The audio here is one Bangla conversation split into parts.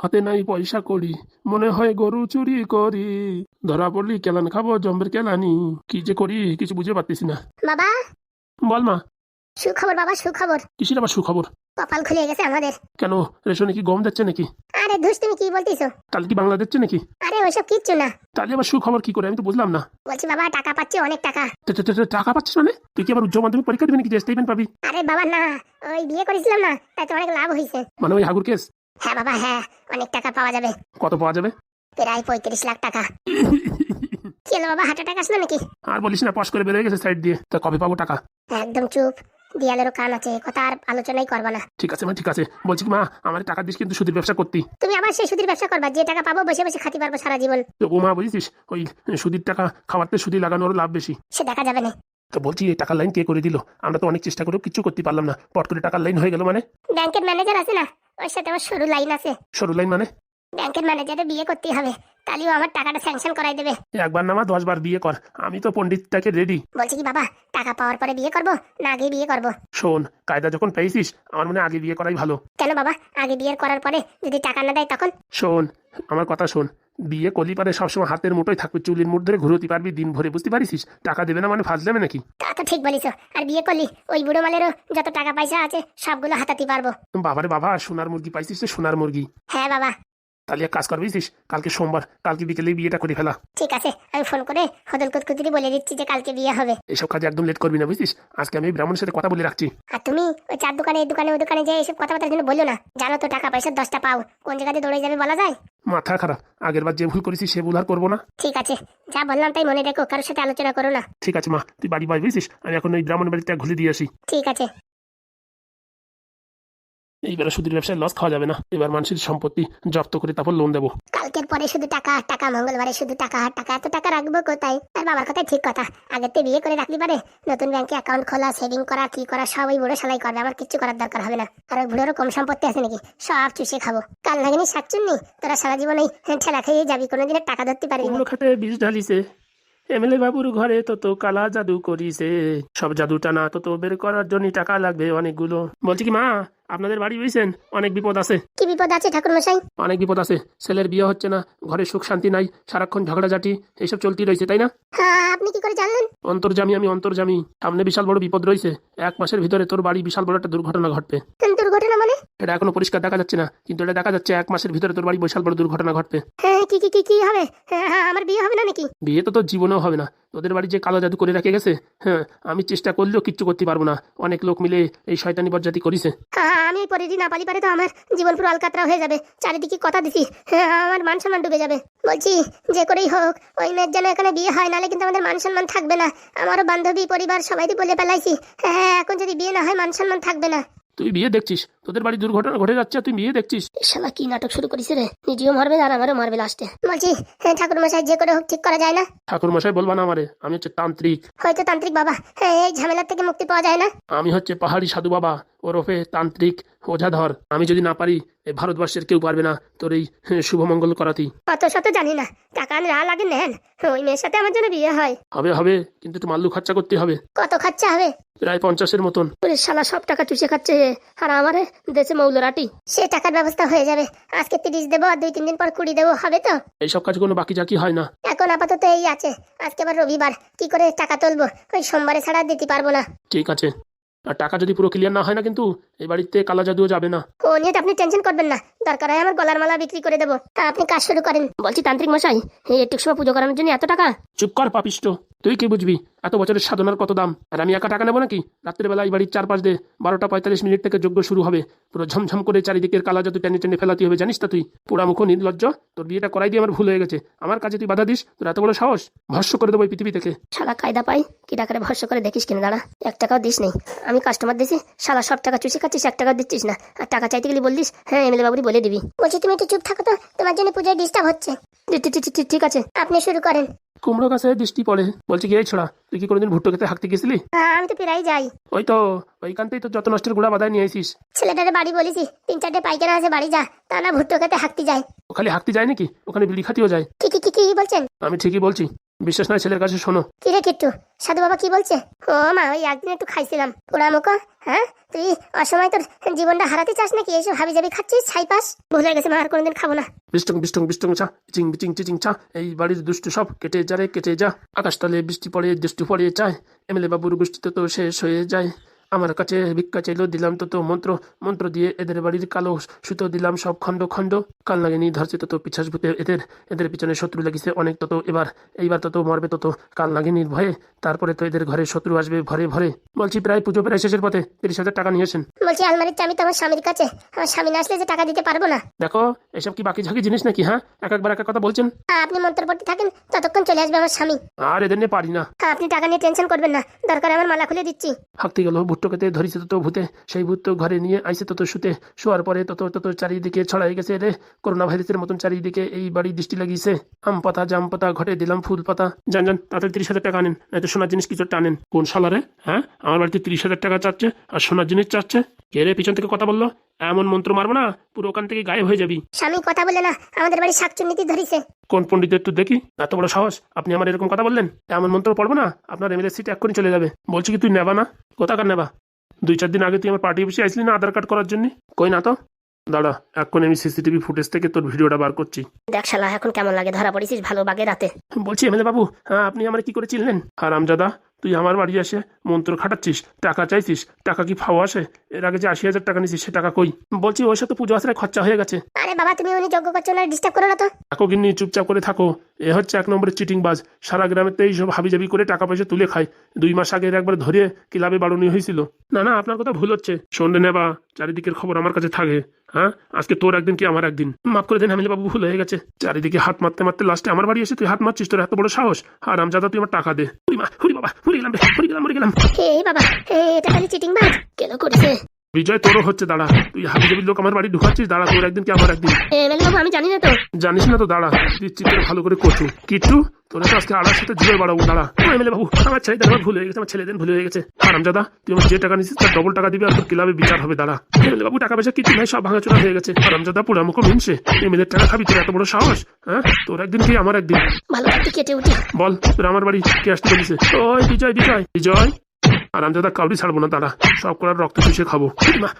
হাতে নাই পয়সা করি মনে হয় গরু চুরি করি। ধরা পড়লি কেলান খাব জম্বের কেলানি। কি যে করি কিছু বুঝে পারতেছি না। বাবা! বল মা। সুখবর বাবা সুখবর। কিসের আবার সুখবর? কপাল খুলে গেছে আমাদের। কেন রেশনে কি গম দিচ্ছে নাকি? আরে ধুস তুমি কি বলতিছো? তাহলে কি বাংলা দিচ্ছে নাকি? আরে ওইসব কিচ্ছু না। তাহলে আবার সুখবর কি করে? আমি তো বুঝলাম না। বলছি বাবা টাকা পাচ্ছি অনেক টাকা। টাকা পাচ্ছিস মানে? তুই কি আবার উচ্চ মাধ্যমিক পরীক্ষা দিবি নাকি? যে স্টেটমেন্ট পাবি। আরে বাবা না। ওই বিয়ে করেছিলাম না তাই তো অনেক লাভ হয়েছে। মানে ওই হাগুর কেস? হ্যাঁ বাবা হ্যাঁ অনেক টাকা পাওয়া যাবে। কত পাওয়া যাবে? প্রায় পঁয়ত্রিশ লাখ টাকা। কি হলো বাবা হার্ট অ্যাটাক আসলো নাকি? আর বলিস না পাস করে বেরোয় গেছে সাইড দিয়ে। তা কবে পাবো টাকা? একদম চুপ দিয়ালেরও কান আছে কথা আর আলোচনাই করবা না। ঠিক আছে মা ঠিক আছে। বলছি মা আমার টাকা দিস কিন্তু সুদের ব্যবসা করতি। তুমি আবার সেই সুদির ব্যবসা করবা যে টাকা পাবো বসে বসে খাতি পারব সারা জীবন। তো মা বুঝিস ওই সুদির টাকা খাওয়াতে সুদি লাগানোর লাভ বেশি। সে দেখা যাবে না। তো বলছি এই টাকার লাইন কে করে দিল? আমরা তো অনেক চেষ্টা করেও কিছু করতে পারলাম না। পট করে টাকার লাইন হয়ে গেল মানে? ব্যাংকের ম্যানেজার আছে না? ওর সাথে আমার সরু লাইন আছে। সরু লাইন মানে? ব্যাংকের ম্যানেজারে বিয়ে করতেই হবে। তাহলেও আমার টাকাটা স্যাংশন করাই দেবে। একবার নামা দশ বার বিয়ে কর। আমি তো পণ্ডিতটাকে রেডি বলছি কি বাবা টাকা পাওয়ার পরে বিয়ে করব না আগে বিয়ে করব? শোন কায়দা যখন পেয়েছিস আমার মনে আগে বিয়ে করাই ভালো। কেন বাবা আগে বিয়ের করার পরে যদি টাকা না দেয় তখন? শোন আমার কথা শোন। বিয়ে করলি পারে সবসময় হাতের মুঠোয় থাকবে চুলির মুঠ ধরে ঘুরতে পারবি দিন ভরে বুঝতে পারিস টাকা দেবে না মানে ফাঁস দেবে নাকি? তা তো ঠিক বলিস আর বিয়ে করলি ওই বুড়ো মালেরও যত টাকা পয়সা আছে সবগুলো হাতাতে পারব। বাবারে বাবা সোনার মুরগি পাইছিস তো সোনার মুরগি। হ্যাঁ বাবা। তাহলে এক কাজ করবিস কালকে সোমবার কালকে বিকেলে বিয়েটা করে ফেলা। ঠিক আছে আমি ফোন করে হদল কুতকুতুরি বলে দিচ্ছি যে কালকে বিয়ে হবে। এসব কাজে একদম লেট করবি না বুঝছিস? আজকে আমি ব্রাহ্মণের সাথে কথা বলে রাখছি। আর তুমি ওই চার দোকানে এই দোকানে ওই দোকানে যে এসব কথাবার্তার জন্য বলল না। জানো তো টাকা পয়সা দশটা পাও। কোন জায়গাতে দৌড়ে যাবে বলা যায়? মাথা খারাপ। আগের বার যে ভুল করেছি সে ভুল আর করব না। ঠিক আছে যা বললাম তাই মনে রেখো কারোর সাথে আলোচনা করো না। ঠিক আছে মা তুই বাড়ি বাড়ি বুঝছিস? আমি এখন ওই ব্রাহ্মণ বাড়িতে ঘুরে দিয়ে আসি। ঠিক আছে। এইবার সুদের ব্যবসায় লস খাওয়া যাবে না। এবার মানুষের সম্পত্তি জব্দ করে তারপর লোন দেবো। কালকের পরে শুধু টাকা টাকা মঙ্গলবারে শুধু টাকা আর টাকা এত টাকা রাখব কোথায়? আর বাবার কথাই ঠিক কথা। আগের থেকে বিয়ে করে রাখলি পারে নতুন ব্যাংকে অ্যাকাউন্ট খোলা সেভিং করা কি করা সব ওই বুড়ো সালাই করবে আমার কিচ্ছু করার দরকার হবে না। আর ওই বুড়োরও কম সম্পত্তি আছে নাকি? সব চুষে খাব। কাল নাগিনি শাকচুন্নি তোরা সারা জীবন ওই ঠেলা খেয়ে যাবি কোনোদিনের টাকা ধরতে পারবি না। খাটে বীজ ঢালিছে। এমএলএ বাবুর ঘরে তো তো কালা জাদু করিছে। সব জাদু টানা তো তো বের করার জন্য টাকা লাগবে অনেকগুলো। বলছি কি মা আপনাদের বাড়ি বুঝছেন অনেক বিপদ আছে। কি বিপদ আছে ঠাকুর মশাই অনেক বিপদ আছে। ছেলের বিয়ে হচ্ছে না ঘরে সুখ শান্তি নাই সারাক্ষণ ঝগড়াঝাটি এইসব চলতেই রয়েছে তাই না? আপনি কি করে জানলেন? অন্তর্জামী আমি অন্তর্জামী। সামনে বিশাল বড় বিপদ রয়েছে। এক মাসের ভিতরে তোর বাড়ি বিশাল বড় একটা দুর্ঘটনা ঘটবে। দুর্ঘটনা মানে? এটা এখনও পরিষ্কার দেখা যাচ্ছে না কিন্তু এটা দেখা যাচ্ছে এক মাসের ভিতরে তোর বাড়ি বিশাল বড় দুর্ঘটনা ঘটবে। কি কি কি কি হবে? আমার বিয়ে হবে না নাকি? বিয়ে তো তোর জীবনেও হবে না। তোদের বাড়ি যে কালো জাদু করে রেখে গেছে হ্যাঁ আমি চেষ্টা করলেও কিচ্ছু করতে পারব না। অনেক লোক মিলে এই শয়তানি বজ্জাতি করিছে। আমি এই পরিধি না পালি পারে তো আমার জীবন পুরো আলকাতরা হয়ে যাবে। চারিদিকে কথা দিছি। হ্যাঁ, আমার মান সম্মান ডুবে যাবে। বলছি যে করেই হোক ওই মেয়ের যেন এখানে বিয়ে হয় নাহলে কিন্তু আমাদের মান সম্মান থাকবে না। আমারও বান্ধবী পরিবার সবাই বলে পেলাইছি হ্যাঁ এখন যদি বিয়ে না হয় মান সম্মান থাকবে না। তুই বিয়ে দেখছিস? তোদের বাড়ি দুর্ঘটনা ঘটে যাচ্ছে তুই বিয়ে দেখছিস? শালা কি নাটক শুরু করিস রে? নিজেও মারবে আর আমারও মারবে লাস্টে বলছি হ্যাঁ ঠাকুর মশাই যে করে হোক ঠিক করা যায় না? ঠাকুর মশাই বলবা না আমারে আমি হচ্ছে তান্ত্রিক। হয়তো তান্ত্রিক বাবা। হ্যাঁ এই ঝামেলার থেকে মুক্তি পাওয়া যায় না? আমি হচ্ছে পাহাড়ি সাধু বাবা। ওরফে তান্ত্রিক ওঝাধর। আমি যদি না পারি এই ভারতবর্ষের কেউ পারবে না তোর এই শুভমঙ্গল করাতি অত শত জানি না। টাকা না লাগে নেন। ওই মেয়ের সাথে আমার জন্য বিয়ে হয়। হবে হবে কিন্তু একটু মাল্লু খরচা করতে হবে। কত খরচা হবে? প্রায় পঞ্চাশের মতন। ওরে শালা সব টাকা চুষে খাচ্ছে আর আমারে দেশে মৌলরাটি। সে টাকার ব্যবস্থা হয়ে যাবে। আজকে তিরিশ দেবো আর দুই তিন দিন পর কুড়ি দেবো হবে তো? এইসব কাজ কোনো বাকি জাকি হয় না। এখন আপাতত এই আছে। আজকে আবার রবিবার। কি করে টাকা তুলবো? ওই সোমবারে ছাড়া দিতে পারব না। ঠিক আছে। আর টাকা যদি পুরো ক্লিয়ার না হয় না কিন্তু এই বাড়িতে কালা জাদুও যাবে না। ও নিয়ে তো আপনি টেনশন করবেন না। দরকার হয় আমার গলার মালা বিক্রি করে দেবো। তা আপনি কাজ শুরু করেন। বলছি তান্ত্রিক মশাই এই একটু সময় পুজো করানোর জন্য এত টাকা? চুপ কর পাপিষ্ট। তুই কি বুঝবি? এত বছরের সাধনার কত দাম? আর আমি একা টাকা নেব নাকি? রাত্রের বেলা এই বাড়ির চারপাশ দিয়ে বারোটা পঁয়তাল্লিশ মিনিট থেকে যজ্ঞ শুরু হবে। পুরো ঝমঝম করে চারিদিকের কালা জাদু টেনে টেনে ফেলাতে হবে জানিস তা তুই? পোড়া মুখ নির্লজ্জ। তোর বিয়েটা করাই দিয়ে আমার ভুল হয়ে গেছে। আমার কাছে তুই বাধা দিস তোর এত বড় সাহস? ভস্য করে দেবো এই পৃথিবী থেকে। শালা কায়দা পাই কি টাকারে ভরসা করে দেখিস কিনা? দাঁড়া এক টাকাও দিস নেই। আমি কাস্টমার দিছি শালা সব টাকা চুষে খাচ্ছিস এক টাকা দিচ্ছিস না। আর টাকা চাইতে গেলে বললিস হ্যাঁ এমএলএ বাবুরি বলে দিবি। বলছি তুমি একটু চুপ থাকো তো তোমার জন্য পুজোয় ডিস্টার্ব হচ্ছে। ঠিক আছে। আপনি শুরু করেন। কুমড়ো গাছে দৃষ্টি পড়ে। বলছি কি এই ছোড়া তুই কি কোনোদিন ভুট্টো খেতে হাঁকতে গেছিলি? হ্যাঁ, আমি তো প্রায় যাই। ওই তো ওইখানতেই তো যত নষ্টের গুড়া বাদায় নিয়ে আসিস ছেলেটারে বাড়ি বলেছি তিন চারটে পাইকারা আছে বাড়ি যা। তা না ভুট্টো খেতে হাঁকতে যায় ওখানে খালি হাঁকতে যায় নাকি? ওখানে বিড়ি খাতিও যায়। কি কি কি কি বলছেন? আমি ঠিকই বলছি। বিশ্বাস নয় ছেলের কাছে শোনো। কি রে কিট্টু সাধু বাবা কি বলছে? ও মা ওই একদিন একটু খাইছিলাম। পোড়া মুখো হ্যাঁ? তুই অসময় তোর জীবনটা হারাতে চাস নাকি? এইসব হাবি যাবি খাচ্ছিস? ছাই পাস? ভুলে গেছে মা আর কোনোদিন খাব না। বিষ্টং বিষ্টং বিষ্টং চা চিং বিচিং চিচিং চা এই বাড়ির দুষ্টু সব কেটে যা রে কেটে যা। আকাশতলে বৃষ্টি পড়ে দৃষ্টি পড়ে চায় এমএলএ বাবুর গোষ্ঠীতে তো শেষ হয়ে যায়। আমার কাছে ভিক্ষা চাইলো দিলাম তো তো মন্ত্র মন্ত্র দিয়ে এদের বাড়ির কালো সুতো দিলাম সব খণ্ড খণ্ড। কাল লাগেনি ধরছে তত পিছাস ভূতে এদের এদের পিছনে শত্রু লেগেছে অনেক তত এবার এইবার তত মরবে তত। কাল লাগেনি ভয়ে তারপরে তো এদের ঘরে শত্রু আসবে ভরে ভরে। বলছি প্রায় পুজো প্রায় শেষের পথে তিরিশ হাজার টাকা নিয়েছেন। বলছি আলমারির চাবি তো আমার স্বামীর কাছে। আমার স্বামী না আসলে যে টাকা দিতে পারব না। দেখো এসব কি বাকি ঝাঁকি জিনিস নাকি হ্যাঁ? এক একবার এক কথা বলছেন। আপনি মন্ত্র পড়তে থাকেন ততক্ষণ চলে আসবে আমার স্বামী। আর এদের নিয়ে পারি না। আপনি টাকা নিয়ে টেনশন করবেন না। দরকার আমার মালা খুলে দিচ্ছি। হাঁকতে গেল ভুট্টোকেতে ধরিছে তত ভূতে। সেই ভূত ঘরে নিয়ে আইসে তত শুতে শোয়ার পরে তত তত চারিদিকে ছড়াই গেছে রে করোনা ভাইরাসের মতন চারিদিকে এই বাড়ি দৃষ্টি লাগিয়েছে আম পাতা, জাম পাতা, ঘটে দিলাম ফুল পাতা। জান জান তাড়াতাড়ি তিরিশ হাজার টাকা আনেন নয়তো সোনার জিনিস কিছু টানেন? কোন সালারে হ্যাঁ আমার বাড়িতে তিরিশ হাজার টাকা চাচ্ছে আর সোনার জিনিস চাচ্ছে কে রে পিছন থেকে কথা বলল? এমন মন্ত্র মারবো না পুরো ওখান থেকে গায়েব হয়ে যাবি। স্বামী কথা বলে না আমাদের বাড়ি শাকচুন্নিতি ধরিছে। কোন পণ্ডিতের তো দেখি এত বড় সাহস আপনি আমার এরকম কথা বললেন? এমন মন্ত্র পড়ব না আপনার এমএলএ সিট এক্ষুনি চলে যাবে। বলছি কি তুই নেবা না? কোথাকার নেবা? দুই চার দিন আগে তুই আমার পার্টি অফিসে আসলি না আধার কার্ড করার জন্য? কই না তো? দাঁড়া এখন আমি সিসিটিভি ফুটেজ থেকে তোর ভিডিওটা বার করছি। দেখ শালা এখন কেমন লাগে ধরা পড়েছিস ভালো বাগে রাতে বলছি এমএলএ বাবু হ্যাঁ আপনি আমার কি করে চিনলেন? আর আমজাদা তুই আমার বাড়ি এসে মন্ত্র খাটাচ্ছিস টাকা চাইছিস টাকা কি ফাও আসে? এর আগে যে আশি হাজার টাকা নিছিস সে টাকা কই? বলছি ওই সাথে পুজো আসায় খরচা হয়ে গেছে। আরে বাবা তুমি উনি যোগ্য করছ না ডিস্টার্ব করো না তো। থাকো গিন্নি চুপচাপ করে থাকো। এ হচ্ছে এক নম্বরের চিটিং বাজ। সারা গ্রামের তো এইসব হাবিজাবি করে টাকা পয়সা তুলে খায়। দুই মাস আগে এর একবার ধরে ক্লাবে বাড়নি হয়েছিল। না না আপনার কথা ভুল হচ্ছে। সন্ধ্যে নেবা চারিদিকের খবর আমার কাছে থাকে। হ্যাঁ? আজকে তোর একদিন কি আমার একদিন? মাফ করে দেন হামিলে বাবু ভুল হয়ে গেছে। চারিদিকে হাত মারতে মারতে লাস্টে আমার বাড়ি এসে তুই হাত মারছিস তোর এত বড় সাহস। আর আমজাদা তুই আমার টাকা দে। হুরি মা হুরি বাবা হুরি গেলাম রে, হুরি গেলাম হুরি গেলাম। বাবা এটা খালি চিটিং বাজ। কেন করেছে বিজয় তোরও হচ্ছে দাঁড়া। তুই হাবিজাবির লোক আমার বাড়ি ঢুকাচ্ছিস দাঁড়া তোর একদিন কি আমার একদিন? আমি জানি না তো। জানিস না তো দাঁড়া। দিচ্ছি তোর ভালো করে কচু। কিট্টু তোর তো আজকে আড়ার সাথে জুয়ে বাড়াবো দাঁড়া। এমএলএ বাবু আমার ছেলেদের আমার ভুল হয়ে গেছে আমার ছেলেদের ভুল হয়ে গেছে। আরামজাদা তুই আমার যে টাকা নিছিস তার ডবল টাকা দিবি আর তোর ক্লাবে বিচার হবে দাঁড়া। এমএলএ বাবু টাকা পয়সা কিছু নাই সব ভাঙাচোরা হয়ে গেছে। আরামজাদা পুরা মুখ মিনছে। এমএলএ টাকা খাবি তোর এত বড় সাহস হ্যাঁ? তোর একদিন কি আমার একদিন? ভালো কেটে উঠি। বল তোর আমার বাড়ি কে আসতে বলিছে? ওই বিজয় বিজয়। বিজয়? আরামজাদা কাউরি ছাড়বো না দাঁড়া। সব করার রক্ত চুষে খাব।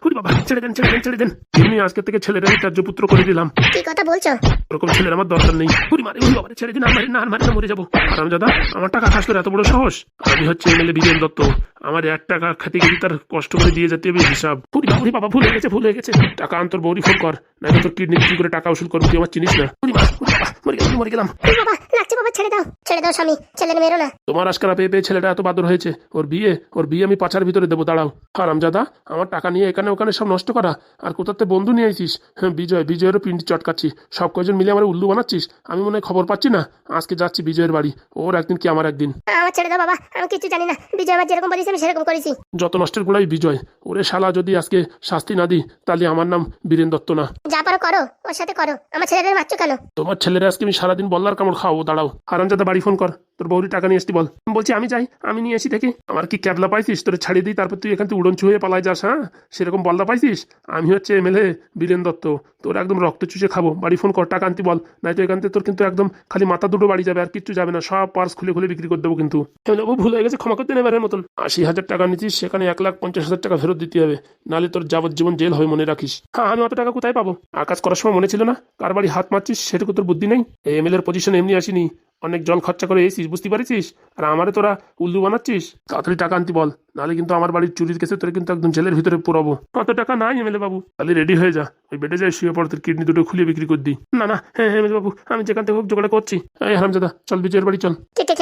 হুরি বাবা ছেড়ে দেন ছেড়ে দেন ছেড়ে দেন। এমনি আজকে থেকে ছেলেরা ত্যায্যপুত্র করে দিলাম। কি কথা বলছো? ওরকম ছেলের আমার দরকার নেই। পুরি মারে উরি বাবারে ছেড়ে দিন আর মারি না আর মারি না মরে যাব। আরাম দাদা আমার টাকা খাস করে এত বড় সাহস? আমি হচ্ছে এমএলএ বিজেন দত্ত। আমার এক টাকা খেতে গেলে তার কষ্ট করে দিয়ে যেতে হবে হিসাব। পুরি বাবা উরি বাবা ভুল হয়ে গেছে ভুল হয়ে গেছে। টাকা আন্তর বৌরি ফোন কর। না তোর কিডনি বিক্রি করে টাকা উসুল করব তুই আমার চিনিস না। পুরি মা বাবা মরে গেলাম মরে গেলাম। বাবা লাগছে বাবা ছেড়ে দাও। ছেড়ে দাও স্বামী ছেলের মেরো না। তোমার আজকাল পেয়ে পেয়ে ছেলেটা এত বাদর হয়েছে। ওর বিয়ে ওর বিয়ে আমি পাচার ভিতরে দেবো দাঁড়াও। হারামজাদা আমার টাকা নিয়ে এখানে ওখানে সব নষ্ট করা। আর কোথাতে বন্ধু নিয়ে আইছিস? হ্যাঁ বিজয় বিজয়েরও পিন্ডি চটকাচ্ছি। সব কয়জন মিলে আমার উল্লু বানাচ্ছিস? আমি মনে হয় খবর পাচ্ছি না। আজকে যাচ্ছি বিজয়ের বাড়ি। ওর একদিন কি আমার একদিন? আমার ছেড়ে দাও বাবা আমি কিছু জানি না। বিজয় আমার যেরকম বলেছি আমি সেরকম করেছি। যত নষ্টের গোড়াই বিজয়। ওরে শালা যদি আজকে শাস্তি না দিই তাহলে আমার নাম বীরেন দত্ত না। যা পারো করো ওর সাথে করো। আমার ছেলেদের মারছো কেন? তোমার ছেলেরা আজকে আমি সারাদিন বল্লার কামড় খাওয়াবো দাঁড়াও। হারামজাদা বাড়ি ফোন কর। তোর বউরি টাকা নিয়ে আসতি বল। বলছি আমি যাই আমি নিয়ে আসি দেখি। আমার কি ক্যাবলা পাইছিস? তোরে ছাড়িয়ে দিই, তারপর তুই এখান থেকে উড়ন হয়ে পালাই যাস হ্যাঁ? সেরকম বলদা পাইছিস? আমি হচ্ছে এমএলএ বীরেন দত্ত। তোর একদম রক্ত চুষে খাব। বাড়ি ফোন কর, টাকা আনতি বল। নাই তো এখান থেকে তোর কিন্তু একদম খালি মাথা দুটো বাড়ি যাবে, আর কিচ্ছু যাবে না। সব পার্স খুলে খুলে বিক্রি করে দেবো কিন্তু। বাবু, ভুল হয়ে গেছে, ক্ষমা করতে নেবার মতন। আশি হাজার টাকা নিচ্ছিস সেখানে এক লাখ পঞ্চাশ হাজার টাকা ফেরত দিতে হবে। নাহলে তোর যাবজ্জীবন জেল হয়ে মনে রাখিস। হ্যাঁ আমি অত টাকা কোথায় পাবো? আকাশ করার সময় মনে ছিল না? কার বাড়ি হাত মারছিস, সেটুকু তোর বুদ্ধি নেই? এই এমএলএ এর পজিশন এমনি আসিনি। অনেক জল খরচা করে এসিস বুঝতে পারছিস? আর আমারে তোরা উল্লু বানাচ্ছিস? তাড়াতাড়ি টাকা আনতি বল নাহলে কিন্তু আমার বাড়ির চুরির কেসে তোরা কিন্তু একদম জেলের ভিতরে পুরাবো কত টাকা নাই এমএলএ বাবু। তাহলে রেডি হয়ে যা ওই বেডে যায় শুয়ে পড় তোর কিডনি দুটো খুলে বিক্রি করে দিই না না হ্যাঁ এমএলএ বাবু আমি যেখান থেকে হোক জোগাড় করছি। এই হারামজাদা চল বিজয়ের বাড়ি চল।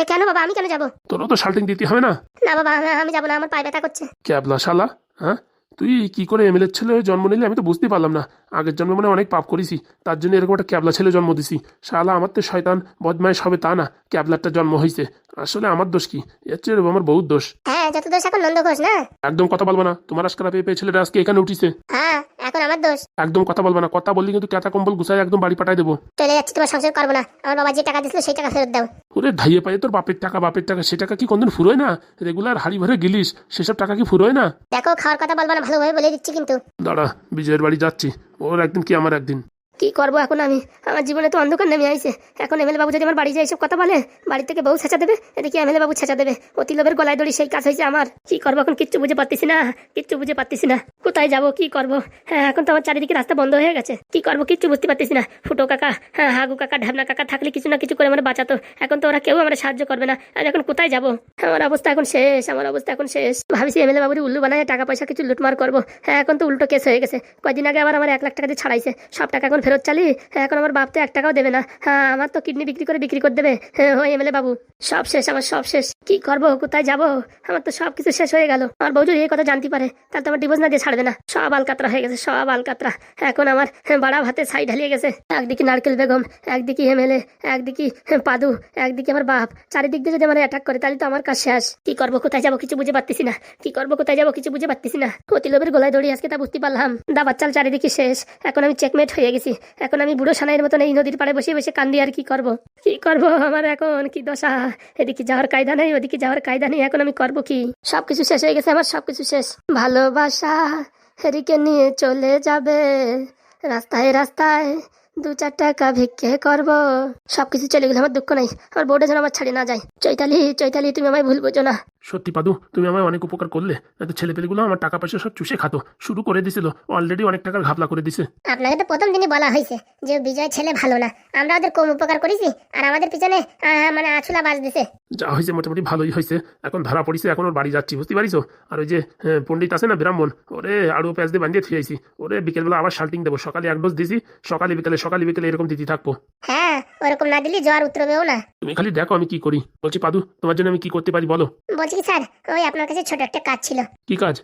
কেন বাবা আমি কেন যাব? তোরও তো শাল্টিং দিতে হবে না? না বাবা আমি- আমি যাব না আমার পায়ে ব্যথা করছে। ক্যাবলা শালা হ্যাঁ? তুই কি করে এমএলএর ছেলে জন্ম নিলে আমি তো বুঝতেই পারলাম না। আগের জন্মে মানে অনেক পাপ করেছি। তার জন্য এরকম একটা ক্যাবলা ছেলে জন্ম দিছি। শালা আমার তো শয়তান বদমাইশ হবে তা না। ক্যাবলারটা জন্ম হয়েছে আসলে আমার দোষ কি? এর চেয়ে আমার বহুত দোষ। হ্যাঁ যত দোষ এখন নন্দ ঘোষ না? একদম কথা বলব না। তোমার আজকাল পেয়ে পেয়ে ছেলেটা আজকে এখানে উঠিছে। হ্যাঁ এখন আমার দোষ। একদম কথা বলব না কথা বললি কিন্তু কেতা কম্বল গুছাই একদম বাড়ি পাঠাই দেবো। চলে যাচ্ছি তোমার সংসার করব না। আমার বাবা যে টাকা দিছিল সেই টাকা ফেরত দাও। ওরে ধাইয়ে পায়ে তোর বাপের টাকা বাপের টাকা সে টাকা কি কোনদিন ফুরোয় না? রেগুলার হাড়ি ভরে গিলিস সেসব টাকা কি ফুরোয় না? দেখো খাওয়ার কথা বলব না ভালোভাবে বলে দিচ্ছি কিন্তু। দাঁড়া বিজয়ের বাড়ি যাচ্ছি ওর একদিন কি আমার একদিন? কি করব এখন আমি? আমার জীবনে তো অন্ধকার নেমে আইছে। এখন এমএলএ বাবু যদি আমার বাড়ি যায়, এসব কথা বলে? বাড়ি থেকে বউ ছেঁচা দেবে? এদিকে এমএলএ বাবু ছেঁচা দেবে। অতি লোভের গলায় দড়ি সেই কাজ হয়েছে আমার। কি করব এখন? কিচ্ছু বুঝে পারতেছি না। কিচ্ছু বুঝে পারতেছি না। কোথায় যাব? কি করব? হ্যাঁ এখন তো আমার চারিদিকে রাস্তা বন্ধ হয়ে গেছে। কি করব? কিচ্ছু বুঝতে পারতেছি না। ফুটো কাকা হ্যাঁ হাগু কাকা, ঢাবনা কাকা থাকলে কিছু না কিছু করে আমার বাঁচাতো। এখন তো ওরা কেউ আমার সাহায্য করবে না। আর এখন কোথায় যাব? আমার অবস্থা এখন শেষ, আমার অবস্থা এখন শেষ। ভাবছি এমএলএ বাবুর উল্লু বানায় টাকা পয়সা কিছু লুটমার করব। হ্যাঁ এখন তো উল্টো কেস হয়ে গেছে। কয়দিন আগে আবার আমার এক লাখ টাকা দিয়ে ছাড়াইছে, সব টাকা এখন ফেরত চালি, এখন আমার বাপ তো এক টাকাও দেবে না। হ্যাঁ আমার তো কিডনি বিক্রি করে বিক্রি করে দেবে। হ্যাঁ এমএলএ বাবু। সব শেষ, আমার সব শেষ। কি করব, কোথায় যাব? আমার তো সব কিছু শেষ হয়ে গেল। আমার বউ যদি এই কথা জানতে পারে তাহলে তো আমার ডিভোর্স না দিয়ে ছাড়বে না। সব আলকাতরা হয়ে গেছে, সব আলকাতরা। এখন আমার বাড়া ভাতে ছাই ঢালিয়ে গেছে। একদিকে নারকেল বেগম, একদিকে এমএলএ একদিকে পাদু, একদিকে আমার বাপ। চারিদিক দিয়ে যদি আমার অ্যাটাক করে, তাহলে তো আমার কাজ শেষ। কি করব, কোথায় যাব কিছু বুঝে পারতেছি না। কি করব, কোথায় যাব কিছু বুঝে পারতেছি না। অতি লোভের গলায় দড়ি, আজকে তা বুঝতে পারলাম। দা বাচ্চাল চারিদিকে শেষ। এখন আমি চেকমেট হয়ে গেছি। এখন আমি বুড়ো সানাইয়ের মতন এই নদীর পাড়ে বসে বসে কান্দি আর কি করব? কি করব আমার এখন? কি দশা? এদিকে যাওয়ার কায়দা নেই, ওদিকে যাওয়ার কায়দা নেই, এখন আমি করব কি? সবকিছু শেষ হয়ে গেছে আমার, সবকিছু শেষ। ভালোবাসা হেরিকে নিয়ে চলে যাবে। রাস্তায় রাস্তায় দু চার টাকা ভিক্ষে করব। সবকিছু চলে গেলে আমার দুঃখ নাই। আমার বোর্ডে যেন আমার ছাড়ি না যায়। চৈতালি চৈতালি, তুমি আমায় ভুল বোঝো না। সত্যি পাদু তুমি আমায় অনেক উপকার করলে। এত ছেলেপেলেগুলো আমার টাকা পয়সা সব চুষে খাতো। শুরু করে দিছিল অলরেডি অনেক টাকার ঘাপলা করে দিছে। আপনাকে তো প্রথম দিনই বলা হয়েছে যে বিজয় ছেলে ভালো না। আমরা ওদের কম উপকার করেছি আর আমাদের পিছনে মানে আছুলা বাজ দিছে যা হয়েছে মোটামুটি ভালোই হয়েছে। এখন ধরা পড়িছে এখন ওর বাড়ি যাচ্ছি বুঝতে পারিস আর ওই যে পণ্ডিত আছে না ব্রাহ্মণ ওরে আরও প্যাঁচ দিয়ে বান্ধিয়ে থুয়েছি ওরে বিকেলবেলা আবার শাল্টিং দেবো সকালে এক ডোজ দিছি সকালে বিকেলে সকালে বিকেলে এরকম দিতে থাকব। হ্যাঁ ওরকম না দিলে জ্বর উতরবেও না। তুমি খালি দেখো আমি কি করি। বলছি পাদু তোমার জন্য আমি কি করতে পারি বলো? বলছি কি স্যার ওই আপনার কাছে ছোট একটা কাজ ছিল। কি কাজ?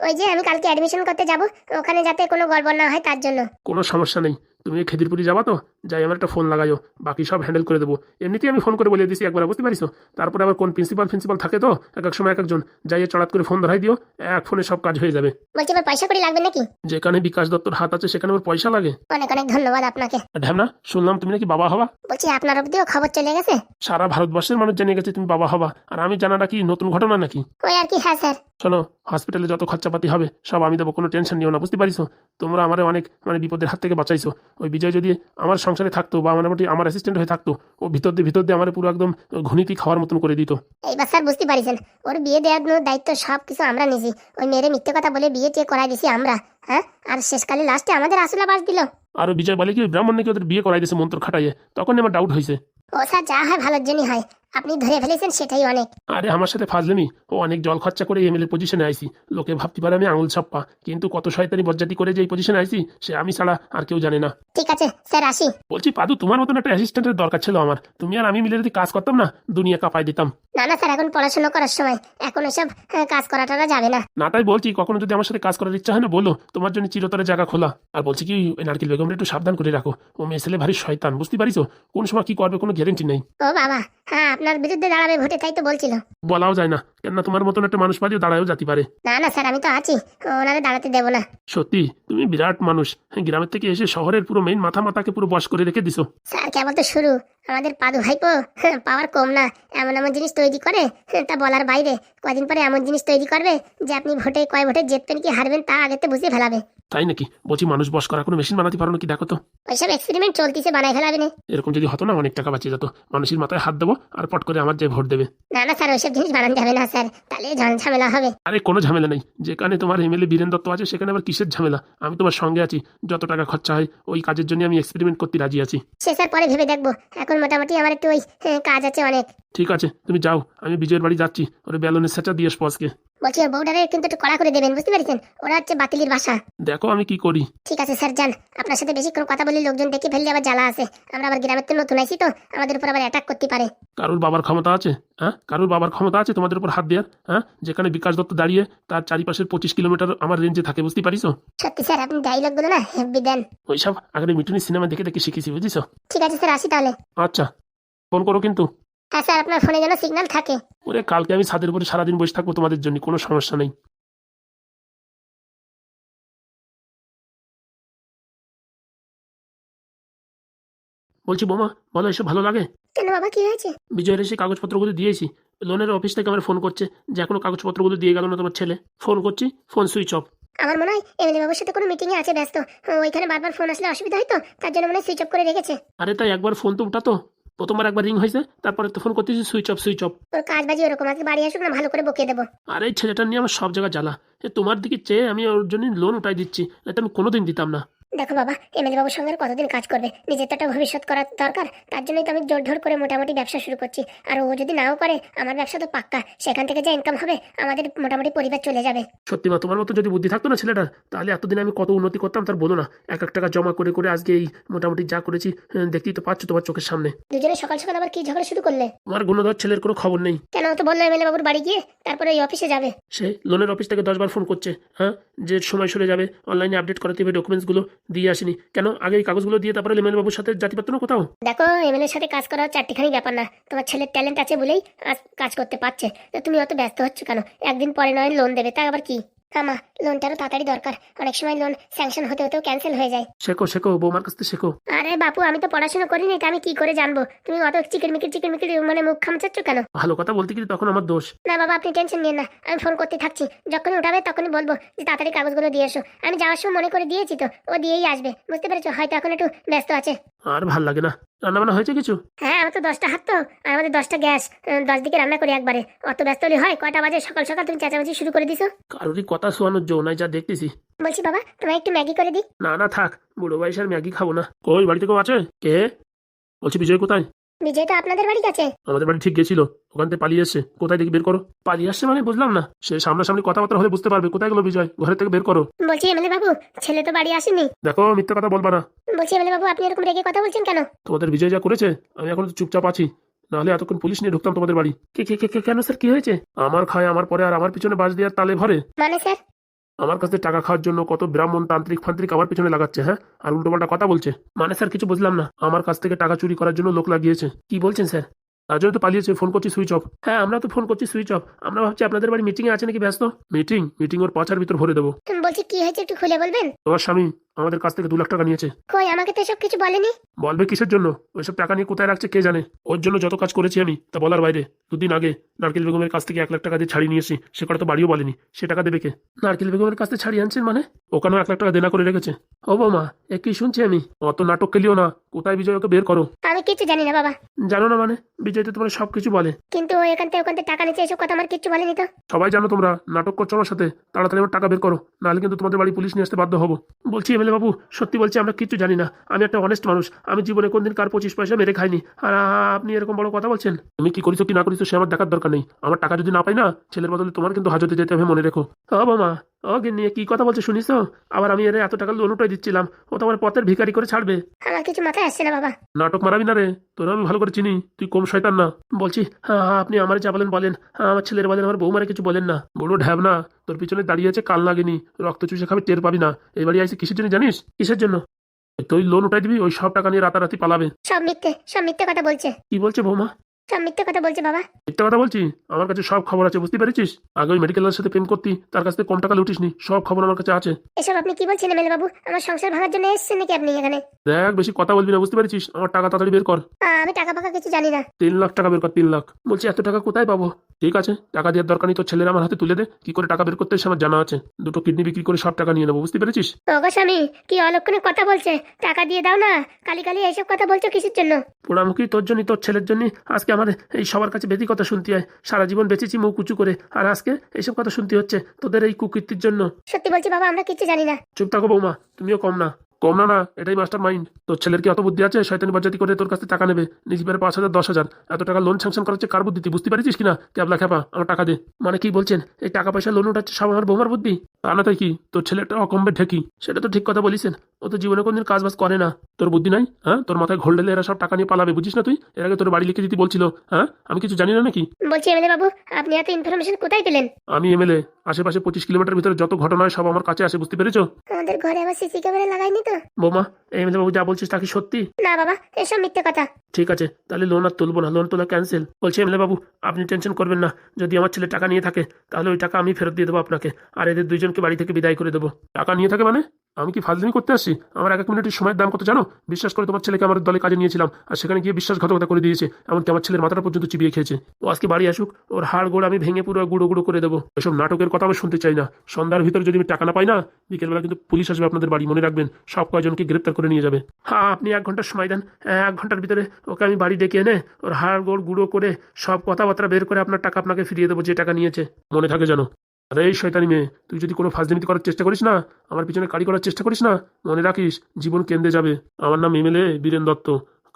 ওই যে আমি কালকে অ্যাডমিশন করতে যাব ওখানে যাতে কোনো গড়বড় না হয় তার জন্য। কোনো সমস্যা নেই। তুমি খেদিরপুরি যাবা তো? যাই আমার একটা ফোন লাগাইও। বাকি সব হ্যান্ডেল করে দেবো। এমনিতেই আমি ফোন করে বলে দিছি একবার বুঝতে পারিস তারপরে আবার কোন প্রিন্সিপাল প্রিন্সিপাল থাকে তো এক এক সময় এক একজন। যাই চড়াত করে ফোন ধরাই দিও এক ফোনে সব কাজ হয়ে যাবে। বলছি পয়সা করি লাগবে নাকি? যেখানে বিকাশ দত্তর হাত আছে সেখানে ওর পয়সা লাগে। অনেক অনেক ধন্যবাদ আপনাকে। ঢ্যামনা শুনলাম তুমি নাকি বাবা হবা? বলছি আপনার অব্দিও খবর চলে গেছে? সারা ভারতবর্ষের মানুষ জেনে গেছে তুমি বাবা হবা। আর আমি জানাটা কি নতুন ঘটনা নাকি? ওই আর কি হ্যাঁ স্যার। শোনো হসপিটালে যত খরচাপাতি হবে সব আমি দেবো কোনো টেনশন নিও না বুঝতে পারিস তোমরা আমার অনেক মানে বিপদের হাত থেকে বাঁচাইছো। ওই বিজয় যদি আমার সংসারে থাকতো বা মোটামুটি আমার অ্যাসিস্ট্যান্ট হয়ে থাকতো ও ভিতর দিয়ে ভিতর দিয়ে আমার পুরো একদম ঘনিতি খাওয়ার মতন করে দিত। এইবার স্যার বুঝতে পারিছেন ওর বিয়ে দেওয়ার দায়িত্ব সব কিছু আমরা নিছি। ওই মেয়ের মিথ্যে কথা বলে বিয়ে টিয়ে করাই দিছি আমরা হ্যাঁ? আর শেষকালে লাস্টে আমাদের আসলে বাস দিল। আর ওই বিজয় বলে কি ব্রাহ্মণ নাকি ওদের বিয়ে করাই দিয়েছে মন্ত্র খাটাইয়ে? তখন আমার ডাউট হয়েছে ও স্যার যা হয় ভালোর জন্যই হয়। আপনি ধরে ফেলেছেন সেটাই অনেক। আরে আমার সাথে ফাজলেমি। ও অনেক জল খরচা করে এমএলএ পজিশনে আইছি লোকে ভাবতে পারে আমি আঙুল ছাপ্পা। কিন্তু কত শয়তানি বজ্জাতি করে যে এই পজিশনে আইছি সে আমি ছাড়া আর কেউ জানে না। ঠিক আছে স্যার আসি। বলছি পাদু তোমার মতন একটা অ্যাসিস্ট্যান্টের দরকার ছিল আমার। তুমি আর আমি মিলে যদি কাজ করতাম না দুনিয়া কাঁপাই দিতাম। না না স্যার এখন পড়াশোনা করার সময়। এখন এসব আহ, কাজ করাটা যাবে না। না তাই বলছি কখনো যদি আমার সাথে কাজ করার ইচ্ছা হয় না বলো। তোমার জন্য চিরতরে জায়গা খোলা। আর বলছি কি ওই নারকেল বেগমটা একটু সাবধান করে রাখো। ও মেয়ে ছেলে ভারী শয়তান বুঝতে পারিছো কোন সময় কি করবে কোনো গ্যারেন্টি নেই। ও বাবা হ্যাঁ আপনার বিরুদ্ধে দাঁড়াবে ভোটে তাই তো বলছিল। বলাও যায় না। কেননা তোমার মতন একটা মানুষ পালিও দাঁড়ায়ও যেতে পারে। না না স্যার আমি তো আছি। ওনারে দাঁড়াতে দেবো না। সত্যি তুমি বিরাট মানুষ। হ্যাঁ, গ্রামের থেকে এসে শহরের পুরো মেইন মাথা মাথাকে পুরো বশ করে রেখে দিছো। স্যার কেবল তো শুরু। আমাদের পাদু ভাইপো হ্যাঁ, পাওয়ার কম না। এমন এমন জিনিস তৈরি করে হ্যাঁ, তা বলার বাইরে। কদিন পরে এমন জিনিস তৈরি করবে যে আপনি ভোটে কয় ভোটে জিতবেন কি হারবেন তা আগেতে বুঝে ফেলাবে। তাই নাকি? বলছি মানুষ বস করা কোনো মেশিন বানাতে পারো নাকি? দেখো তো। ওইসব এক্সপেরিমেন্ট চলতিছে বানাই ফেলাবে না। এরকম যদি হতো না অনেক টাকা বাঁচিয়ে যেত। মানুষের মাথায় হাত দেবো আর পট করে আমার যে ভোট দেবে। না না স্যার ওইসব জিনিস বানানো যাবে না স্যার তাহলে ঝামেলা হবে। আরে কোনো ঝামেলা নেই। যেখানে তোমার এমএলএ বীরেন দত্ত আছে সেখানে আবার কিসের ঝামেলা? আমি তোমার সঙ্গে আছি। যত টাকা খরচা হয় ওই কাজের জন্য আমি এক্সপেরিমেন্ট করতে রাজি আছি। সে স্যার পরে ভেবে দেখব। এখন মোটামুটি আমার একটু ওই হ্যাঁ, কাজ আছে অনেক। ঠিক আছে তুমি যাও। আমি বিজয়ের বাড়ি যাচ্ছি। ওর বেলুনের সেটা দিয়ে আজকে বলছি ওর বউটারে কিন্তু একটু কড়া করে দেবেন বুঝতে পেরেছেন? ওরা হচ্ছে বাতিলির বাসা। দেখো আমি কি করি। ঠিক আছে স্যার যান। আপনার সাথে বেশিক্ষণ কথা বলি লোকজন দেখে ফেললে আবার জ্বালা আছে আমরা আবার গ্রামের তো নতুন আইছি তো আমাদের উপর আবার অ্যাটাক করতে পারে। কারোর বাবার ক্ষমতা আছে হ্যাঁ? কারোর বাবার ক্ষমতা আছে তোমাদের উপর হাত দেওয়ার হ্যাঁ? যেখানে বিকাশ দত্ত দাঁড়িয়ে তার চারিপাশের পঁচিশ কিলোমিটার আমার রেঞ্জে থাকে বুঝতে পারিস? সত্যি স্যার আপনি ডাইলগগুলো না হেভি দেন। ওইসব আগের মিটুনি সিনেমা দেখে দেখে শিখেছি বুঝিস ঠিক আছে স্যার আসি তাহলে। আচ্ছা ফোন করো কিন্তু। হ্যাঁ স্যার আপনার ফোনে যেন সিগন্যাল থাকে। ওরে কালকে আমি ছাদের উপরে সারাদিন বসে থাকব তোমাদের জন্য কোনো সমস্যা নেই। বলছি বোমা বলো এসব ভালো লাগে? কেন বাবা কি হয়েছে? বিজয়ের এসে কাগজপত্রগুলো দিয়েছি। লোনের অফিস থেকে আমার ফোন করছে যে এখনও কাগজপত্রগুলো দিয়ে গেল না তোমার ছেলে। ফোন করছি ফোন সুইচ অফ। আমার মনে হয় এমএলএ বাবুর সাথে কোনো মিটিংয়ে আছে ব্যস্ত। ওইখানে বারবার ফোন আসলে অসুবিধা হয় তো তার জন্য মনে হয় সুইচ অফ করে রেখেছে। আরে তাই একবার ফোন তো উঠাতো। প্রথমবার একবার রিং হয়েছে? তারপরে তো ফোন করতেছি সুইচ অফ সুইচ অফ তোর কাজ বাজি ওরকম আজকে বাড়ি আসুক না ভালো করে বকে দেবো। আর এই ছেলেটা নিয়ে আমার সব জায়গায় জ্বালা। এ তোমার দিকে চেয়ে আমি ওর জন্য লোন উঠাই দিচ্ছি এটা আমি কোনোদিন দিতাম না। দেখো বাবা এমএলএ বাবুর সঙ্গে আর কতদিন কাজ করবে? নিজের তো একটা ভবিষ্যৎ করার দরকার। তার জন্যই তো আমি জোর ধর করে মোটামুটি ব্যবসা শুরু করছি। আর ও যদি নাও করে আমার ব্যবসা তো পাক্কা। সেখান থেকে যে ইনকাম হবে আমাদের মোটামুটি পরিবার চলে যাবে। সত্যি মা তোমার মতো যদি বুদ্ধি থাকতো না ছেলেটা তাহলে এতদিন আমি কত উন্নতি করতাম তার বলো না। এক এক টাকা জমা করে করে আজকে এই মোটামুটি যা করেছি হ্যাঁ, দেখতেই তো পাচ্ছ তোমার চোখের সামনে। দুজনে সকাল সকাল আবার কি ঝগড়া শুরু করলে? আমার গুণধর ছেলের কোনো খবর নেই। কেন তো বলল এমএলএ বাবুর বাড়ি গিয়ে তারপরে এই অফিসে যাবে? সে লোনের অফিস থেকে দশবার ফোন করছে হ্যাঁ? যে সময় সরে যাবে অনলাইনে আপডেট করাতে হবে ডকুমেন্টসগুলো দিয়ে আসেনি। কেন? আগে কাগজগুলো দিয়ে তারপরে লেমেল বাবুর সাথে জাতিপাত্র না কোথাও? দেখো এমএলএর সাথে কাজ করা চারটিখানি ব্যাপার না। তোমার ছেলের ট্যালেন্ট আছে বলেই আজ কাজ করতে পারছে। তুমি অত ব্যস্ত হচ্ছ কেন? একদিন পরে নয় লোন দেবে, তা আবার কি? আমা লোনটারও তাড়াতাড়ি দরকার। অনেক সময় লোন স্যাংশন হতে হতেও ক্যান্সেল হয়ে যায়। শেখো শেখো বৌমার কাছ থেকে শেখো। আরে বাপু আমি তো পড়াশোনা করিনি তা আমি কি করে জানব? তুমি অত চিকেন মিকির চিকেন মিকির মানে মুখ খামচাচ্ছ কেন? ভালো কথা বলতে গেলে তখন আমার দোষ। না বাবা আপনি টেনশন নিন না। আমি ফোন করতে থাকছি। যখনই উঠাবে তখনই বলব যে তাড়াতাড়ি কাগজগুলো দিয়ে এসো। আমি যাওয়ার সময় মনে করে দিয়েছি তো ও দিয়েই আসবে। বুঝতে পেরেছ? হয়তো এখন একটু ব্যস্ত আছে। আর ভালো লাগে না। রান্না বান্না হয়েছে কিছু? হ্যাঁ আমার তো দশটা হাত তো আর আমাদের দশটা গ্যাস। দশ দিকে রান্না করি একবারে। অত ব্যস্ত হলে হয়? কয়টা বাজে? সকাল সকাল তুমি চেঁচামেচি শুরু করে দিছো? কারোরই কথা শোয়ানোর জো নাই যা দেখতেছি। বলছি বাবা তোমায় একটু ম্যাগি করে দিই। না না থাক। বুড়ো বয়সে আর ম্যাগি খাব না। কই বাড়িতে কেউ আছে? কে? বলছি বিজয় কোথায়? বিজয় তো আপনাদের বাড়ি কাছে আমাদের বাড়ি ঠিক গেছিল। ওখান থেকে পালিয়ে এসছে কোথায় দেখি বের করো? পালিয়ে আসছে মানে বুঝলাম না। সে সামনাসামনি কথাবার্তা হলে বুঝতে পারবে। কোথায় গেলো বিজয়? ঘরে থেকে বের করো। বলছি এমএলএ বাবু ছেলে তো বাড়ি আসেনি। দেখো মিথ্যা কথা বলবা না। বলছি এমএলএ বাবু আপনি এরকম রেগে কথা বলছেন কেন? তোমাদের বিজয় যা করেছে আমি এখন তো চুপচাপ আছি। নাহলে এতক্ষণ পুলিশ নিয়ে ঢুকতাম তোমাদের বাড়ি। কে কে কে- কে কেন স্যার? কি হয়েছে? আমার খায় আমার পরে আর আমার পিছনে বাজ দেওয়ার তালে ভরে। মানে স্যার আমার কাছে টাকা খাওয়ার জন্য কত ব্রাহ্মণ তান্ত্রিক ফান্ত্রিক আমার পিছনে লাগাচ্ছে হ্যাঁ? আর উল্টোপাল্টা কথা বলছে। মানে স্যার কিছু বুঝলাম না। আমার কাছ থেকে টাকা চুরি করার জন্য লোক লাগিয়েছে। কি বলছেন স্যার? তার জন্য তো পালিয়েছে ফোন করছি সুইচ অফ। হ্যাঁ আমরা তো ফোন করছি সুইচ অফ। আমরা ভাবছি আপনাদের বাড়ি মিটিংয়ে আছে নাকি ব্যস্ত? মিটিং মিটিং ওর পাঁচার ভিতর ভরে দেবো। বলছি কি হয়েছে একটু খুলে বলবেন? তোমার স্বামী আমাদের কাছ থেকে দু লাখ টাকা নিয়েছে। কই আমাকে তো এসব কিছু বলেনি? বলবে কিসের জন্য? ওইসব টাকা নিয়ে কোথায় রাখছে কে জানে? ওর জন্য যত কাজ করেছি আমি তা বলার বাইরে। দুদিন আগে নারকেল বেগমের কাছ থেকে এক লাখ টাকা দিয়ে ছাড়িয়ে নিয়ে এসেছি। সে কথা তো বাড়িও বলেনি। সে টাকা দেবে কে? নারকেল বেগমের কাছ থেকে ছাড়িয়ে আনছেন মানে? ওখানেও এক লাখ টাকা দেনা করে রেখেছে? ও বৌমা এ কি শুনছি আমি? অত নাটক খেলিও না। কোথায় বিজয় ওকে বের করো? আমি কিছু জানি না বাবা। জানো না মানে? বিজয় তো তোমার সব কিছু বলে। কিন্তু ও এখান থেকে ওখান থেকে টাকা নিচ্ছে এসব কথা আমার কিচ্ছু বলেনি তো। সবাই জানো তোমরা নাটক করছ আমার সাথে। তাড়াতাড়ি আমার টাকা বের করো। নাহলে কিন্তু তোমাদের বাড়ি পুলিশ নিয়ে আসতে বাধ্য হব। বলছি এমএলএ বাবু সত্যি বলছি আমরা কিচ্ছু জানি না। আমি একটা অনেস্ট মানুষ। আমি জীবনে কোনদিন কার পঁচিশ পয়সা মেরে খাইনি। আর আপনি এরকম বড় কথা বলছেন? তুমি কি করিছো কি না করিছো সে আমার দেখার দরকার নেই। আমার টাকা যদি না পাই না ছেলের বদলে তোমার কিন্তু হাজতে যেতে হবে মনে রেখো। বাবা ও নিয়ে কি কথা বলছো শুনিস আবার আমি এর এত টাকা লোন উঠাই দিচ্ছিলাম। ও তো আমার পথের ভিখারি করে ছাড়বে। আমার কিছু মাথায় আসছে না বাবা। নাটক মারাবি না রে। তোর আমি ভালো করে চিনি। তুই কম শয়তান না। বলছি হ্যাঁ হ্যাঁ, আপনি আমার যা বলেন বলেন। হ্যাঁ আমার ছেলের বলেন আমার বৌমারে কিছু বলেন না। বড় ঢ্যাব না তোর পিছনে দাঁড়িয়ে আছে কাল লাগেনি রক্ত চুষে খাবি টের পাবি না। এই বাড়ি আইসি কিসের জন্য জানিস? কিসের জন্য? তুই লোন উঠাই দিবি ওই সব টাকা নিয়ে রাতারাতি পালাবে। সব মিথ্যে সব মিথ্যে কথা বলছে। কি বলছে বৌমা? সব মিথ্যে কথা বলছে বাবা। মিথ্যা কথা বলছি? আমার কাছে সব খবর আছে বুঝতে পেরেছিস? আগে ওই মেডিকেলের সাথে প্রেম করতি তার কাছ থেকে কম টাকা লুটিসনি সব খবর আমার কাছে আছে। এসব আপনি কি বলছেন এমএলএ বাবু? আমার সংসার ভাঙার জন্য এসেছেন নাকি আপনি এখানে? দেখ বেশি কথা বলবি না বুঝতে পেরেছিস? আমার টাকা তাড়াতাড়ি বের কর। আমি টাকা ফাঁকা কিছু জানি না। তিন লাখ টাকা বের কর তিন লাখ। বলছি এত টাকা কোথায় পাবো? ঠিক আছে টাকা দেওয়ার দরকার নেই তোর ছেলেরা আমার হাতে তুলে দে। কি করে টাকা বের করতে আমার জানা আছে? দুটো কিডনি বিক্রি করে সব টাকা নিয়ে নেব বুঝতে পেরেছিস? ওগো স্বামী কি অলক্ষণে কথা বলছে? টাকা দিয়ে দাও না কালি কালি এইসব কথা বলছো কিসের জন্য? পোড়ামুখী তোর জন্য তোর ছেলের জন্য আজকে আমার এই সবার কাছে বেশি কথা শুনতে হয়। সারা জীবন বেঁচেছি মুখ উঁচু করে। আর আজকে এইসব কথা শুনতে হচ্ছে তোদের এই কুকীর্তির জন্য। সত্যি বলছি বাবা আমরা কিছু জানি না। চুপ থাকো বৌমা তুমিও কম না। কম না না এটাই মাস্টার মাইন্ড তোর ছেলের কি অত বুদ্ধি আছে? শয়তানি বাজাতি করে তোর কাছে টাকা নেবে। নিজ পেরে পাঁচ হাজার দশ হাজার। এত টাকা লোন স্যাংশন করাচ্ছে কার বুদ্ধি? বুঝতে পারছিস কিনা? ক্যাবলা খেপা আমার টাকা দে। মানে কি বলছেন? এই টাকা পয়সা লোন উঠাচ্ছে সব আমার বৌমার বুদ্ধি? তা না তাই কি? তোর ছেলেটা অকম্বে ঠেকি সেটা তো ঠিক কথা বলিসেন। ও তো জীবনে কোনদিন কাজ বাজ করে না। তোর বুদ্ধি নাই? হ্যাঁ? তোর মাথায় ঘোল ঢেলে এরা সব টাকা নিয়ে পালাবে বুঝিস না তুই? এর আগে তোর বাড়ি লিখে দিতে বলছিল। হ্যাঁ? আমি কিছু জানি না নাকি? বলছি এমএলএ বাবু আপনি এত ইনফরমেশন কোথায় পেলেন? আমি এমএলএ আশেপাশে পঁচিশ কিলোমিটার ভিতরে যত ঘটনা হয় সব আমার কাছে আসে বুঝতে পেরেছ? আমাদের ঘরে আবার সিসি ক্যামেরা লাগাইনি তো? বৌমা এমএলএ বাবু যা বলছিস তা কি সত্যি? না বাবা এসব মিথ্যে কথা। ঠিক আছে তাহলে লোন আর তুলবো না লোন তোলা ক্যান্সেল বলছি এমএলএ বাবু আপনি টেনশন করবেন না। যদি আমার ছেলে টাকা নিয়ে থাকে তাহলে ওই টাকা আমি ফেরত দিয়ে দেবো আপনাকে। আর এদের দুইজনকে বাড়ি থেকে বিদায় করে দেবো। টাকা নিয়ে থাকে মানে? আমি কি ফাজলিমি করতে আসছি? আমার এক এক মিনিটের সময়ের দাম কত জানো? বিশ্বাস করে তোমার ছেলেকে আমার দলে কাজে নিয়েছিলাম, আর সেখানে গিয়ে বিশ্বাসঘাতকতা করে দিয়েছে, এমনকি আমার ছেলের মাথাটা পর্যন্ত চিবিয়ে খেয়েছে। ও আজকে বাড়ি আসুক, ওর হাড় গোড় আমি ভেঙে পুরো গুঁড়ো গুঁড়ো করে দেবো। এসব নাটকের কথা আমি শুনতে চাই না। সন্ধ্যার ভিতরে যদি আমি টাকা না পাই না, বিকেলবেলা কিন্তু পুলিশ আসবে আপনাদের বাড়ি, মনে রাখবেন। সব কয়জনকে গ্রেপ্তার করে নিয়ে যাবে। হ্যাঁ আপনি এক ঘণ্টার সময় দেন। এক ঘণ্টার ভিতরে ওকে আমি বাড়ি ডেকে এনে ওর হাড় গোড় গুঁড়ো করে সব কথাবার্তা বের করে আপনার টাকা আপনাকে ফিরিয়ে দেবো, যে টাকা নিয়েছে। মনে থাকে জানো আরে এই শয়তানি মেয়ে, তুই যদি কোনো ফাজলিমিতি করার চেষ্টা করিস না, আমার পিছনে কারি করার চেষ্টা করিস না, মনে রাখিস জীবন কেন্দ্রে যাবে। আমার নাম এমএলএ বীরেন দত্ত।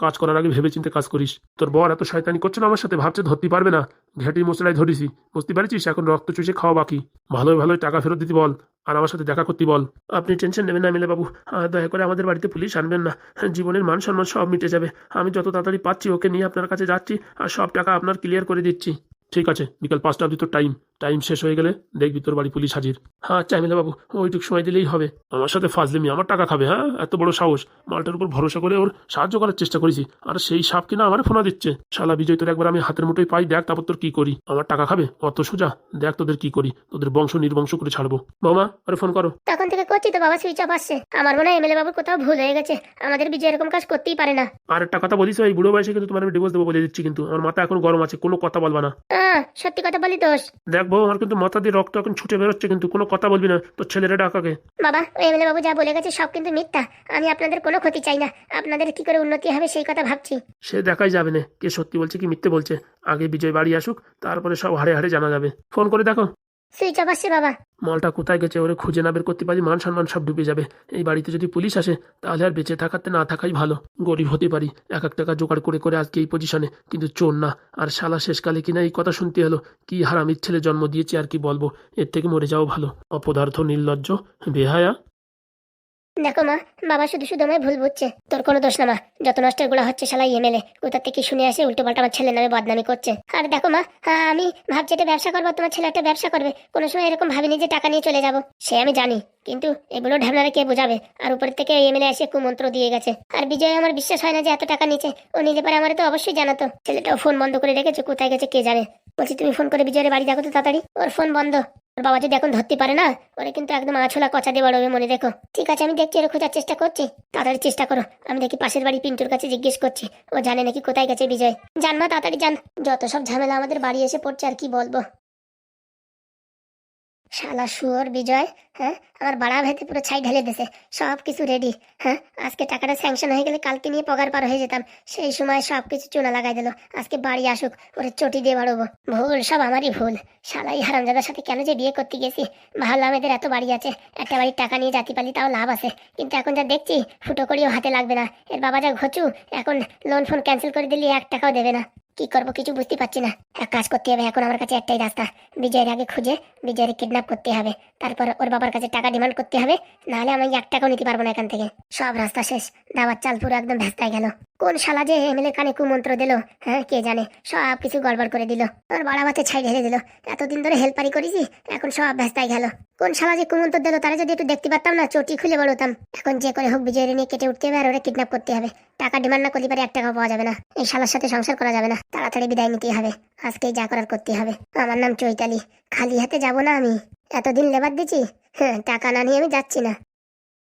কাজ করার আগে ভেবে চিন্তে কাজ করিস। তোর বর এত শয়তানি করছে না আমার সাথে, ভাবছে ধরতে পারবে না। ঘেঁটি মশলায় ধরিসি বুঝতে পারছিস? এখন রক্ত চুষে খাওয়া বাকি। ভালোই ভালোই টাকা ফেরত দিতে বল। আর আমার সাথে দেখা করতে বল। আপনি টেনশন নেবেন না এমএলএ বাবু। দয়া করে আমাদের বাড়িতে পুলিশ আনবেন না। জীবনের মান সম্মান সব মিটে যাবে। আমি যত তাড়াতাড়ি পাচ্ছি ওকে নিয়ে আপনার কাছে যাচ্ছি আর সব টাকা আপনার ক্লিয়ার করে দিচ্ছি। ঠিক আছে, বিকাল পাঁচটা অবধি তোর টাইম টাইম শেষ হয়ে গেলে দেখবি তোর বাড়ি পুলিশ হাজির। হ্যাঁ আচ্ছা এমএলএ বাবু ওইটুকু সময় দিলেই হবে। আমার সাথে ফাজলিমি আমার টাকা খাবে হ্যাঁ? এত বড় সাহস। মালটার উপর ভরসা করে ওর সাহায্য করার চেষ্টা করেছি। আর সেই সাপ কিনা আমার ফোনা দিচ্ছে। শালা বিজয় তোর একবার আমি হাতের মুঠোয় পাই দেখ তারপর তোর কি করি। আমার টাকা খাবে? অত সোজা? দেখ তোদের কি করি। তোদের বংশ নির্বংশ করে ছাড়বো। বৌমা আরে ফোন করো। তখন থেকে করছি তো বাবা সুইচ অফ আসছে। আমার মনে হয় এমএলএ বাবুর কোথাও ভুল হয়ে গেছে। আমাদের বিজয় এরকম কাজ করতেই পারে না। আর একটা কথা বলিস এই বুড়ো বয়সে কিন্তু তোমার আমি ডিভোর্স দেবো বলে দিচ্ছি কিন্তু। আমার মাথা এখন গরম আছে কোনো কথা বলবা না। সত্যি কথা বলি দোষ। দেখ বউ আমার কিন্তু মাথা দিয়ে রক্ত এখন ছুটে বেরোচ্ছে কিন্তু কোনো কথা বলবি না। তোর ছেলেরা ডাকাকে। বাবা ওই এমএলএ বাবু যা বলে গেছে সব কিন্তু মিথ্যা। আমি আপনাদের কোনো ক্ষতি চাই না। আপনাদের কি করে উন্নতি হবে সেই কথা ভাবছি। সে দেখাই যাবে না কে সত্যি বলছে কি মিথ্যে বলছে। আগে বিজয় বাড়ি আসুক তারপরে সব হারে হাড়ে জানা যাবে। ফোন করে দেখো। সুইচ অফ বাবা। মলটা কোথায় গেছে? ওরে খুঁজে না বের করতে পারি, মান সম্মান সব ডুবে যাবে। এই বাড়িতে যদি পুলিশ আসে, তাহলে আর বেঁচে থাকাতে না থাকাই ভালো। গরিব হতে পারি, এক এক টাকা জোগাড় করে করে আজকে এই পজিশনে কিন্তু চোর না। আর শালা শেষকালে কিনা এই কথা শুনতে হলো কি হারামির ছেলে জন্ম দিয়েছে আর কি বলব? এর থেকে মরে যাও ভালো। অপদার্থ, নির্লজ্জ, বেহায়া। দেখো মা, বাবা শুধু শুধু আমায় ভুল বুঝছে। তোর কোনো দোষ না মা, যত নষ্টেরগুলা হচ্ছে শালাই এমএলএ কোথা থেকে শুনে আসে উল্টো পাল্টা আমার ছেলে নামে বদনামি করছে। আর দেখো মা আমি ভাবছি এটা ব্যবসা করব তোমার ছেলে একটা ব্যবসা করবে। কোনো সময় এরকম ভাবিনি যে টাকা নিয়ে চলে যাব। সে আমি জানি, কিন্তু এগুলো ঢাবনারে কে বোঝাবে? আর উপর থেকে এমএলএ এসে কুমন্ত্র দিয়ে গেছে। আর বিজয় আমার বিশ্বাস হয় না যে এত টাকা নিচে, ও নিলে পারে আমার তো অবশ্যই জানাতো। ছেলেটাও ফোন বন্ধ করে রেখেছে, কোথায় গেছে কে জানে। বলছি, তুমি ফোন করে বিজয়ের বাড়ি দেখো তো তাড়াতাড়ি। ওর ফোন বন্ধ। ওর বাবা যদি এখন ধরতে পারে না, ওরে কিন্তু একদম আছলা কচা দিয়ে হবে মনে, দেখো। ঠিক আছে, আমি দেখছি, ওরা খোঁজার চেষ্টা করছি। তাড়াতাড়ি চেষ্টা করো। আমি দেখি পাশের বাড়ি পিন্টুর কাছে জিজ্ঞেস করছি। ও জানে নাকি কোথায় গেছে বিজয়। জান মা, তাড়াতাড়ি জান যত সব ঝামেলা আমাদের বাড়ি এসে পড়ছে আর কি বলব। শালা শুয়োর বিজয় হ্যাঁ? আমার বাড়া ভেতে পুরো ছাই ঢেলে দিছে। সব কিছু রেডি হ্যাঁ? আজকে টাকাটা স্যাংশন হয়ে গেলে কালকে নিয়ে পগার পার হয়ে যেতাম। সেই সময় সব কিছু চুনা লাগাই দিল। আজকে বাড়ি আসুক, ওরে চটি দিয়ে বাড়বো। ভুল, সব আমারই ভুল। শালাই হারামজাদার সাথে কেন যে বিয়ে করতে গেছি? ভাবলাম এদের এত বাড়ি আছে, একটা বাড়ির টাকা নিয়ে জাতি পালি, তাও লাভ আছে। কিন্তু এখন যা দেখছি ফুটো করিও হাতে লাগবে না। এর বাবা যা ঘচু, এখন লোন ফোন ক্যান্সেল করে দিলে এক টাকাও দেবে না। কি করব কিছু বুঝতে পারছি না। এক কাজ করতে হবে, এখন আমার কাছে একটাই রাস্তা। বিজয়ের আগে খুঁজে বিজয়ের কিডন্যাপ করতে হবে। তারপর ওর বাবার কাছে টাকা ডিমান্ড করতে হবে। নাহলে আমি এক টাকাও নিতে পারব না এখান থেকে। সব রাস্তা শেষ। দাবার চাল পুরো একদম ভেস্তায় গেল। কোন শালা যে এমএলএ কানে কুমন্ত্র দিল হ্যাঁ কে জানে? সব কিছু গড়বড় করে দিল। তোর বাড়াবাতে ছাই ঢেলে দিল। এতদিন ধরে হেল্পারি করেছি, এখন সব ভেস্তায় গেল। কোন শালা যে কুমন্ত্র দিল তারা যদি একটু দেখতে পারতাম না, চটি খুলে বড়তাম এখন যে করে হোক বিজয়ের নিয়ে কেটে উঠতে হবে আর ওরা কিডন্যাপ করতে হবে। টাকা ডিমান্ড না করলে পারে এক টাকাও পাওয়া যাবে না। এই শালার সাথে সংসার করা যাবে না। তাড়াতাড়ি বিদায় নিতে হবে। আজকেই যা করার করতে হবে। আমার নাম চৈতালি। খালি হাতে যাব না আমি। এতদিন লেবার দিচ্ছি হ্যাঁ টাকা না নিয়ে আমি যাচ্ছি না।